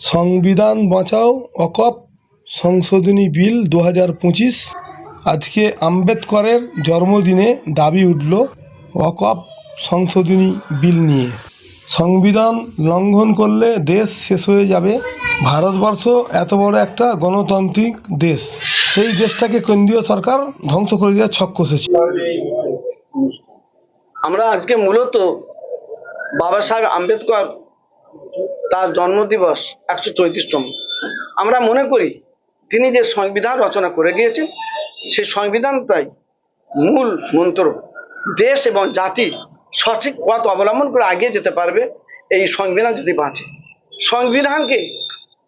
সংবিধান বাঁচাও, অকপ সংশোধনী বিল দু হাজার পঁচিশ। আজকে আম্বেদকরের জন্মদিনে দাবি উঠল অকপ সংশোধনী বিল নিয়ে। সংবিধান লঙ্ঘন করলে দেশ শেষ হয়ে যাবে। ভারতবর্ষ এত বড় একটা গণতান্ত্রিক দেশ। সেই দেশটাকে কেন্দ্রীয় সরকার ধ্বংস করে দেওয়ার ছক কষেছে। আমরা আজকে মূলত বাবা সাহেব আম্বেদকর তার জন্মদিবস একশো চৌত্রিশতম। আমরা মনে করি তিনি যে সংবিধান রচনা করে গিয়েছেন সেই সংবিধানটাই মূল মন্ত্র। দেশ এবং জাতি সঠিক পথ অবলম্বন করে এগিয়ে যেতে পারবে, এই সংবিধান যদি বাঁচে। সংবিধানকে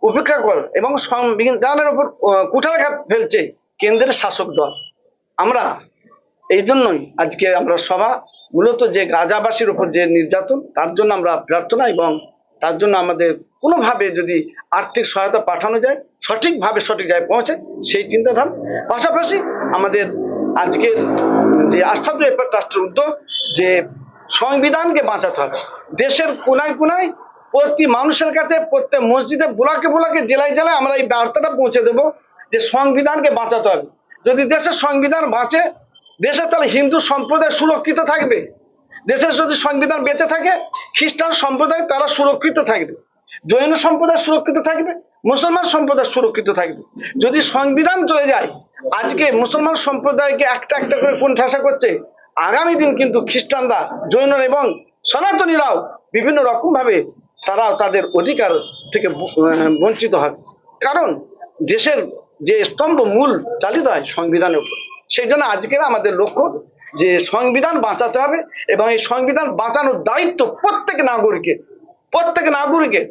উপেক্ষা কর এবং সংবিধানের উপর কুঠারাঘাত ফেলছে কেন্দ্রের শাসক দল। আমরা এই জন্যই আজকে আমরা সভা, মূলত যে গাজাবাসীর উপর যে নির্যাতন, তার জন্য আমরা প্রার্থনা এবং তার জন্য আমাদের কোনোভাবে যদি আর্থিক সহায়তা পাঠানো যায়, সঠিকভাবে সঠিক জায়গায় পৌঁছে, সেই চিন্তাধারা। পাশাপাশি আমাদের আজকের যে আস্থাদ্র এপার ট্রাস্টের উদ্যোগ, যে সংবিধানকে বাঁচাতে হবে। দেশের কোনায় কোনায় প্রতি মানুষের কাছে, প্রত্যেক মসজিদে বোলাকে বোলাকে জেলায় জেলায় আমরা এই বার্তাটা পৌঁছে দেব যে সংবিধানকে বাঁচাতে হবে। যদি দেশের সংবিধান বাঁচে, দেশে তাহলে হিন্দু সম্প্রদায় সুরক্ষিত থাকবে। দেশের যদি সংবিধান বেঁচে থাকে, খ্রিস্টান সম্প্রদায় তারা সুরক্ষিত থাকবে। জৈন সম্প্রদায় সুরক্ষিত থাকবে, মুসলমান সম্প্রদায় সুরক্ষিত থাকবে। যদি সংবিধান চলে যায়, আজকে মুসলমান সম্প্রদায়কে একটা একটা করে কোন ঠাসা করছে, আগামী দিন কিন্তু খ্রিস্টানরা, জৈনরা এবং সনাতনীরাও বিভিন্ন রকম ভাবে তারাও তাদের অধিকার থেকে বঞ্চিত হবে কারণ দেশের যে স্তম্ভ মূল চালিত হয় সংবিধানের উপর, সেই জন্য আজকের আমাদের লক্ষ্য যে সংবিধান বাঁচাতে হবে এবং এই সংবিধান বাঁচানোর দায়িত্ব প্রত্যেক নাগরিকের প্রত্যেক নাগরিকের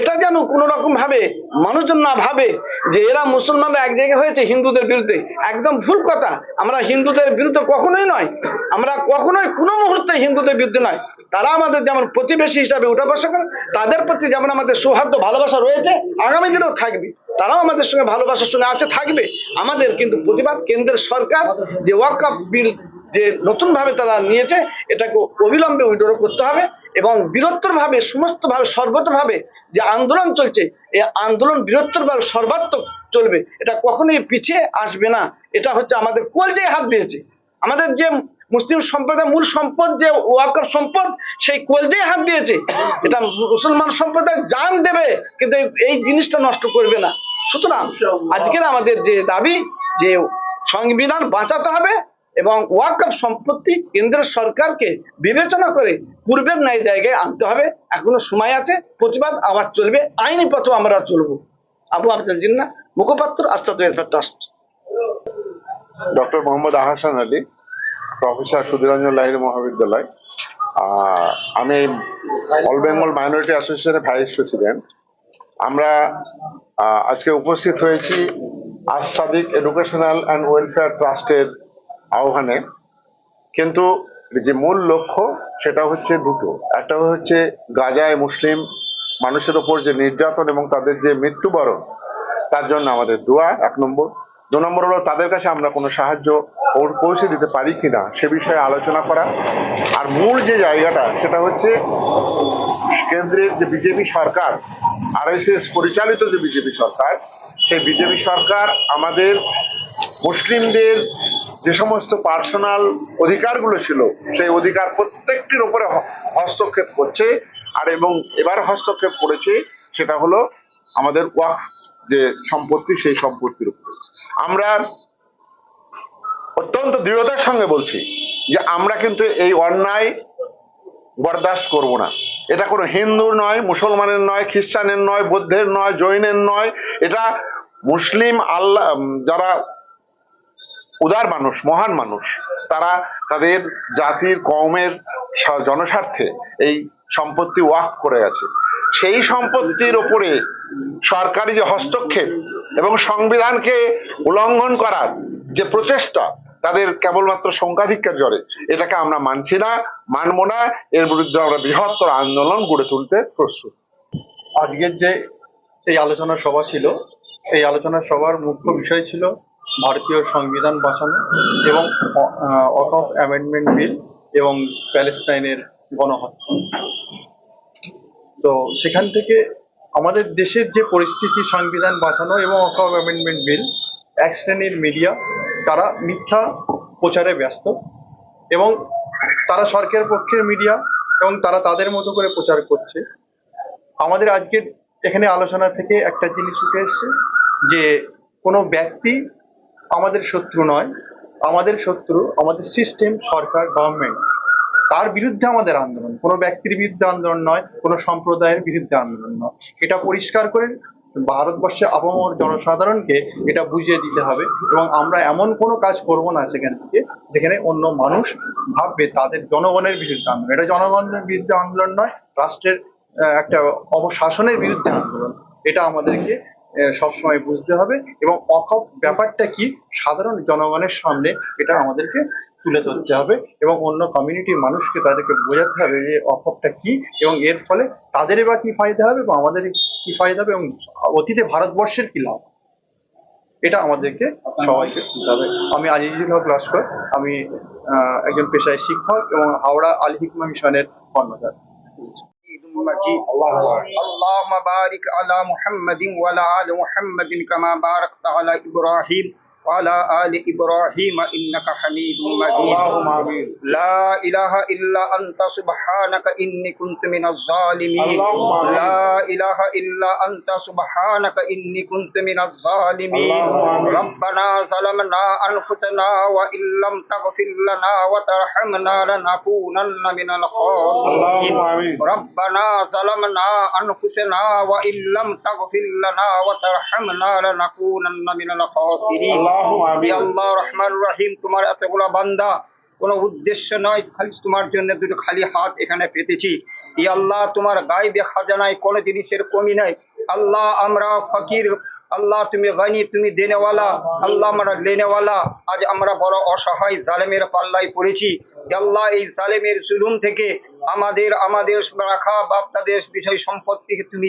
এটা যেন কোনো রকম ভাবে মানুষজন না ভাবে যে এরা মুসলমানরা এক জায়গায় হয়েছে হিন্দুদের বিরুদ্ধে। একদম ভুল কথা। আমরা হিন্দুদের বিরুদ্ধে কখনোই নয়। আমরা কখনোই কোনো মুহূর্তে হিন্দুদের বিরুদ্ধে নয়। তারা আমাদের যেমন প্রতিবেশী হিসাবে উঠা বসা করে, তাদের প্রতি যেমন আমাদের সৌহার্দ্য, ভালোবাসা রয়েছে, আগামী দিনেও থাকবে। তারাও আমাদের সঙ্গে ভালোবাসার সঙ্গে আছে, থাকবে। আমাদের কিন্তু প্রতিবাদ কেন্দ্রের সরকার যে ওয়াকআপ বিল যে নতুন ভাবে তারা নিয়েছে, এটাকে অবিলম্বে উইড্রো করতে হবে এবং বৃহত্তর ভাবে সমস্ত ভাবে সর্বত্র ভাবে যে আন্দোলন চলছে, এই আন্দোলন বৃহত্তর ভাবে সর্বাত্মক চলবে। এটা কখনোই পিছিয়ে আসবে না। এটা হচ্ছে আমাদের কলজে হাত দিয়েছে। আমাদের যে মুসলিম সম্প্রদায়ের মূল সম্পদ যে ওয়াকার সম্পদ, সেই কলজে হাত দিয়েছে, এটা মুসলমান সম্প্রদায় জান দেবে, কিন্তু এই জিনিসটা নষ্ট করবে না। সুতরাং আজকের আমাদের যে দাবি যে সংবিধান বাঁচাতে হবে এবং ওয়াকফ সম্পত্তি কেন্দ্রের সরকারকে বিবেচনা করে পূর্বের ন্যায় জায়গায় আনতে হবে। এখনও সময় আছে প্রতিবাদ আবার চলবে আইনি পথেও আমরা চলবো। আবু আবদুল জিন্না মুখপাত্র Astad welfare trust. Doctor Mohammad Ahsan Ali professor Sudhiranjan Lahiri মহাবিদ্যালয়। আহ, আমি অল বেঙ্গল মাইনরিটি অ্যাসোসিয়েশনের ভাইস প্রেসিডেন্ট। আমরা আজকে উপস্থিত হয়েছি আসাদিক এডুকেশনাল অ্যান্ড ওয়েলফেয়ার ট্রাস্টের আহ্বানে। কিন্তু যে মূল লক্ষ্য সেটা হচ্ছে দুটো। একটা হচ্ছে গাজায় মুসলিম মানুষের ওপর যে নির্যাতন এবং তাদের যে মৃত্যুবরণ, তার জন্য আমাদের দোয়া, এক নম্বর। দু নম্বর হলো তাদের কাছে আমরা কোনো সাহায্য পৌঁছে দিতে পারি কিনা সে বিষয়ে আলোচনা করা। আর মূল যে জায়গাটা, সেটা হচ্ছে কেন্দ্রের যে বিজেপি সরকার আরএসএস পরিচালিত যে বিজেপি সরকার, সেই বিজেপি সরকার আমাদের মুসলিমদের যে সমস্ত পার্সোনাল অধিকারগুলো ছিল, সেই অধিকার প্রত্যেকটির উপরে হস্তক্ষেপ করছে। আর এবং এবার হস্তক্ষেপ করেছে সেটা হলো আমাদের ওয়াক যে সম্পত্তি, সেই সম্পত্তির উপরে। আমরা অত্যন্ত দৃঢ়তার সঙ্গে বলছি যে আমরা কিন্তু এই অন্যায় বরদাস্ত করব না। এটা কোনো হিন্দুর নয়, মুসলমানের নয়, খ্রিস্টানের নয়, বৌদ্ধের নয়, জৈনের নয়। এটা মুসলিম আল্লাহ যারা উদার মানুষ, মহান মানুষ, তারা তাদের জাতির, কওমের স- জনস্বার্থে এই সম্পত্তি ওয়াক করে গেছে সেই সম্পত্তির ওপরে সরকারি যে হস্তক্ষেপ এবং সংবিধানকে উল্লঙ্ঘন করার যে প্রচেষ্টা তাদের কেবলমাত্র সংখ্যাধিক্যের জরে। এটাকে আমরা মানছি না, মানবো না। এর বিরুদ্ধে আমরা বৃহত্তর আন্দোলন গড়ে তুলতে প্রস্তুত। আজকের যে এই আলোচনা সভা ছিল, এই আলোচনা সভার মুখ্য বিষয় ছিল ভারতীয় সংবিধান বাঁচানো এবং অফ অ্যামেন্ডমেন্ট বিল এবং প্যালেস্টাইনের গণহত্যা। তো সেখান থেকে আমাদের দেশের যে পরিস্থিতি, সংবিধান বাঁচানো এবং অফ অ্যামেন্ডমেন্ট বিল এক শ্রেণির মিডিয়া তারা মিথ্যা প্রচারে ব্যস্ত এবং তারা সরকারের পক্ষের মিডিয়া এবং তারা তাদের মতো করে প্রচার করছে। আমাদের আজকের এখানে আলোচনা থেকে একটা জিনিস উঠে এসছে যে কোনো ব্যক্তি আমাদের শত্রু নয়, আমাদের শত্রু, আমাদের সিস্টেম সরকার গভর্নমেন্ট তার বিরুদ্ধে আমাদের আন্দোলন। কোনো ব্যক্তির বিরুদ্ধে আন্দোলন নয়, কোনো সম্প্রদায়ের বিরুদ্ধে আন্দোলন নয়। এটা পরিষ্কার করে ভারতবর্ষের আবহাওয়ার জনসাধারণকে এটা বুঝিয়ে দিতে হবে এবং আমরা এমন কোনো কাজ করব না সেখান থেকে যেখানে অন্য মানুষ ভাববে তাদের জনগণের বিরুদ্ধে আন্দোলন। এটা জনগণের বিরুদ্ধে আন্দোলন নয়, রাষ্ট্রের একটা অবশাসনের বিরুদ্ধে আন্দোলন। এটা আমাদেরকে সবসময় বুঝতে হবে এবং অকপ ব্যাপারটা কি? সাধারণ জনগণের সামনে এটা আমাদেরকে তুলে ধরতে হবে এবং অন্য কমিউনিটির মানুষকে তাদেরকে বোঝাতে হবে যে অকপটা কি এবং এর ফলে তাদের বা কি ফায়দা হবে বা আমাদের কি ফায়দা হবে এবং অতীতে ভারতবর্ষের কি লাভ এটা আমাদেরকে সবাইকে বুঝতে হবে আমি আজিজুল হক লস্কর আমি আহ, একজন পেশায় শিক্ষক এবং হাওড়া আল হিকমা মিশনের কর্মচারী مجيد اللهم بارك على محمد وعلى آل محمد كما باركت على إبراهيم وعلى آل إبراهيم إنك حميد مجيد. لا إله إلا أنت سبحانك إني كنت من الظالمين. لا إله إلا أنت سبحانك إني كنت من الظالمين. ربنا ظلمنا أنفسنا وإن لم تغفر لنا وترحمنا لنكونن من الخاسرين. ربنا ظلمنا أنفسنا وإن لم تغفر لنا وترحمنا لنكونن من الخاسرين. আল্লাহ রহমান রহিম তোমার এতগুলো বান্দা কোনো উদ্দেশ্য নয় খালি তোমার জন্য দুটো খালি হাত এখানে পেতেছি। ই আল্লাহ তোমার গাইবে খাজানায় কোনো জিনিসের কমি নাই। আল্লাহ আমরা ফকির আল্লাহ তুমি গানি তুমি দেনেওয়ালা আল্লাহ আমরা লেনেওয়ালা। আজ আমরা বড় অসহায় জালেমের পাল্লায় পড়েছি। আল্লাহ এই জালেমের জুলুম থেকে আমাদের আমাদের রাখা বাপদাদের বিষয় সম্পত্তিকে তুমি